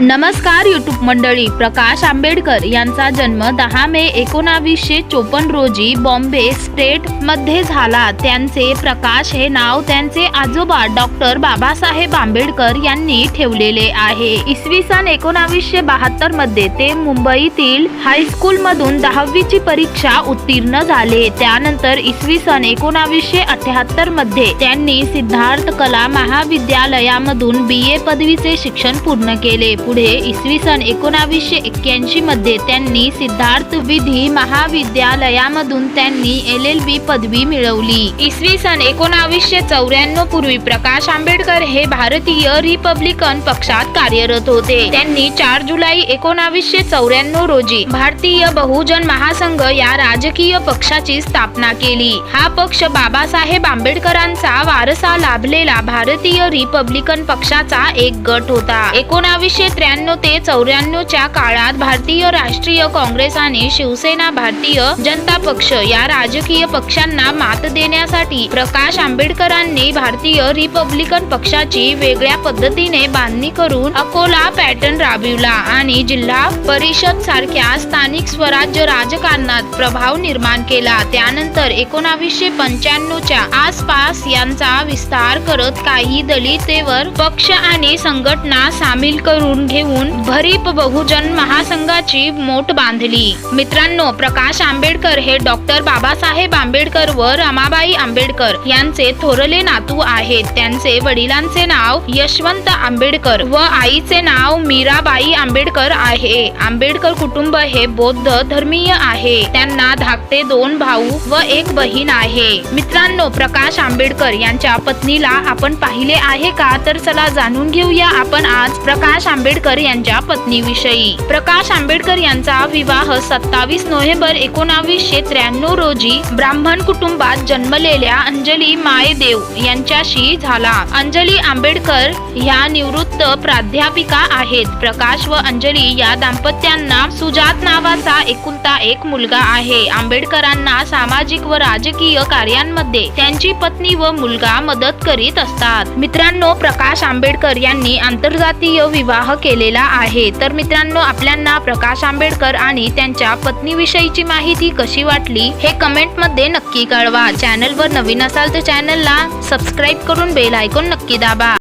नमस्कार युट्यूब मंडळी. प्रकाश आंबेडकर यांचा जन्म दहा मे एकोणावीसशे चोपन्न रोजी बॉम्बे स्टेटमध्ये झाला. त्यांचे प्रकाश हे नाव त्यांचे आजोबा डॉक्टर बाबासाहेब आंबेडकर यांनी ठेवलेले आहे. इसवी सन एकोणावीसशे बहात्तरमध्ये ते मुंबईतील हायस्कूल मधून दहावीची परीक्षा उत्तीर्ण झाले. त्यानंतर इसवी सन एकोणावीसशे अठ्याहत्तरमध्ये त्यांनी सिद्धार्थ कला महाविद्यालयामधून बी ए पदवीचे शिक्षण पूर्ण केले. पुढे इसवी सन एकोणावीसशे एक्क्याऐंशी मध्ये त्यांनी सिद्धार्थ विधी महाविद्यालयामधून त्यांनी एल एल बी पदवी मिळवली. इसवी सन एकोणावीसशे चौऱ्याण्णव पूर्वी प्रकाश आंबेडकर हे भारतीय रिपब्लिकन पक्षात कार्यरत होते. त्यांनी चार जुलै एकोणावीसशे चौऱ्याण्णव रोजी भारतीय बहुजन महासंघ या राजकीय पक्षाची स्थापना केली. हा पक्ष बाबासाहेब आंबेडकरांचा वारसा लाभलेला भारतीय रिपब्लिकन पक्षाचा एक गट होता. एकोणावीसशे त्र्याण्णव ते चौऱ्याण्णवच्या काळात भारतीय राष्ट्रीय काँग्रेस आणि शिवसेना भारतीय जनता पक्ष या राजकीय पक्षांना मात देण्यासाठी प्रकाश आंबेडकरांनी भारतीय रिपब्लिकन पक्षाची वेगळ्या पद्धतीने बांधणी करून अकोला पॅटर्न राबविला आणि जिल्हा परिषद सारख्या स्थानिक स्वराज्य राजकारणात प्रभाव निर्माण केला. त्यानंतर एकोणावीसशे पंच्याण्णवच्या आसपास यांचा विस्तार करत काही दलितेवर पक्ष आणि संघटना सामील करून घेऊन भरीप बहुजन महासंघाची मोठ बांधली. मित्रांनो प्रकाश आंबेडकर हे डॉक्टर बाबासाहेब आंबेडकर व रमाबाई आंबेडकर यांचे थोरले नातू आहेत. त्यांचे वडिलांचे नाव यशवंत आंबेडकर व आईचे नाव मीराबाई आंबेडकर आहे. आंबेडकर कुटुंब हे बौद्ध धर्मीय आहे. त्यांना धाकटे दोन भाऊ व एक बहीण आहे. मित्रांनो प्रकाश आंबेडकर यांच्या पत्नीला आपण पाहिले आहे का? तर चला जाणून घेऊया आपण आज प्रकाश आंबेडकर यांच्या पत्नीविषयी. प्रकाश आंबेडकर यांचा विवाह सत्तावीस नोव्हेंबर एकोणावीसशे त्र्याण्णव रोजी ब्राह्मण कुटुंबात जन्मलेल्या अंजली मायदेव यांच्याशी झाला. अंजली आंबेडकर ह्या निवृत्त प्राध्यापिका आहेत. प्रकाश व अंजली या दाम्पत्यांना सुजात नावाचा एकुलता एक मुलगा आहे. आंबेडकरांना सामाजिक व राजकीय कार्यांमध्ये त्यांची पत्नी व मुलगा मदत करीत असतात. मित्रांनो प्रकाश आंबेडकर यांनी आंतरजातीय विवाह केलेला आहे. तर मित्रांनो आपल्यांना प्रकाश आंबेडकर आणि त्यांच्या पत्नीविषयीची माहिती कशी वाटली हे कमेंटमध्ये नक्की कळवा. चॅनलवर नवीन असाल तर चॅनलला सबस्क्राईब करून बेल आयकॉन नक्की दाबा.